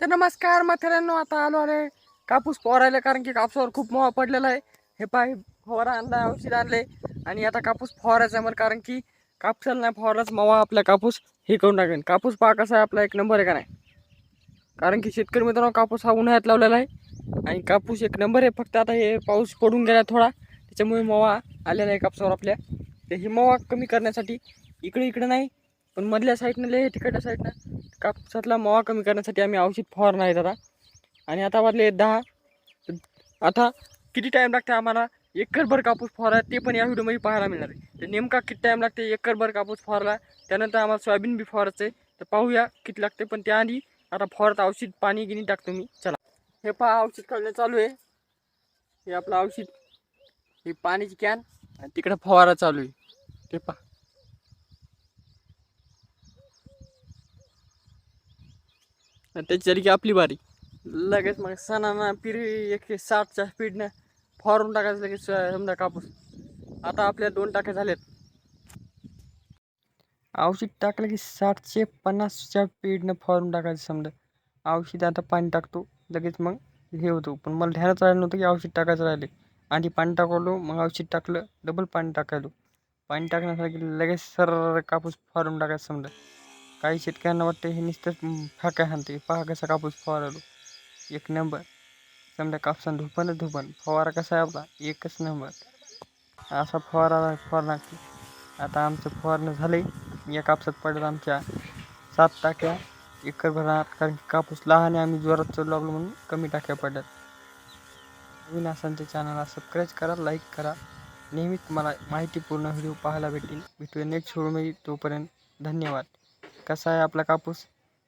तर नमस्कार म्हाताऱ्यांनो आता आलो आले कापूस फवारायला कारण की कापसावर खूप मोहा पडलेला आहे. हे पाय फवारा आणला औषध आणले आणि आता कापूस फवारायचा आहे मला कारण की कापसाला नाही फवारलाच मवा आपला कापूस. हे करून टाकेन. कापूस पाक कसा आहे आपला एक नंबर आहे का नाही? कारण की शेतकरी मित्रांनो कापूस हा उन्हाळ्यात लावलेला आहे आणि कापूस एक नंबर आहे. फक्त आता हे पाऊस पडून गेला थोडा त्याच्यामुळे मवा आलेला आहे कापसावर आपल्या. तर ही मवा कमी करण्यासाठी इकडे इकडे नाही पण मधल्या साईडनं लय तिकडच्या साईडनं कापसातला मावा कमी करण्यासाठी आम्ही औषध फवारणार आहेत आता. आणि आता वाजले दहा. आता किती टाईम लागते आम्हाला एकरभर कापूस फवारा ते पण या व्हिडिओमध्ये पाहायला मिळणार आहे. तर नेमका किती टाईम लागते एकरभर कापूस फवारला त्यानंतर आम्हाला सोयाबीन बी फवारायचं आहे. तर पाहूया किती लागते. पण त्याआधी आता फवारत औषध पाणी गिनी टाकतो मी. चला. हे पहा औषध काढणं चालू आहे. हे आपलं औषध. ही पाण्याची कॅन आणि तिकडं फवारा चालू आहे. ते पहा. त्याची झाली की आपली बारी लगेच मग सणाना पिरी एकशे साठच्या स्पीडनं फॉरून टाकायचं लगेच समजा कापूस. आता आपल्या दोन टाके झालेत. औषध टाकलं की साठशे पन्नासच्या स्पीडनं फॉरून टाकायचं समजा. औषध आता पाणी टाकतो लगेच मग हे होतो. पण मला ध्यानात राहिलं नव्हतं की औषध टाकायचं राहिले. आधी पाणी टाकवलो मग औषध टाकलं डबल पाणी टाकायलो. पाणी टाकण्यासाठी लगेच सर कापूस फवारून टाकायचं समजा. काही शेतकऱ्यांना वाटतं हे नुसतं फाका हाणते पहा कसा कापूस फवारलो एक नंबर. समजा कापसान धुपनच धुपन फवारा कसा आहे आपला? एकच नंबर. असा फवारा फवार लागते आता आमचं फवारणं झालं आहे या कापसात पडत आमच्या सात टाक्या. एकर भरात. कारण की कापूस लहान आहे. आम्ही जोरात चढू लागलो म्हणून कमी टाक्या पडत नवीन असाल चॅनलला सबस्क्राईब करा लाईक करा. नेहमीच मला माहितीपूर्ण व्हिडिओ पाहायला भेटेल भेटूया नेक्स्ट व्हिडिओमध्ये तोपर्यंत धन्यवाद. कसा आहे आपला कापूस?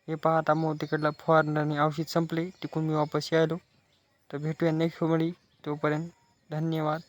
हे पाहता मग तिकडला फवारणी औषध संपले. तिकडून मी वापस यायलो. तर भेटूया नेक्स्ट व्हिडिओमध्ये तोपर्यंत धन्यवाद.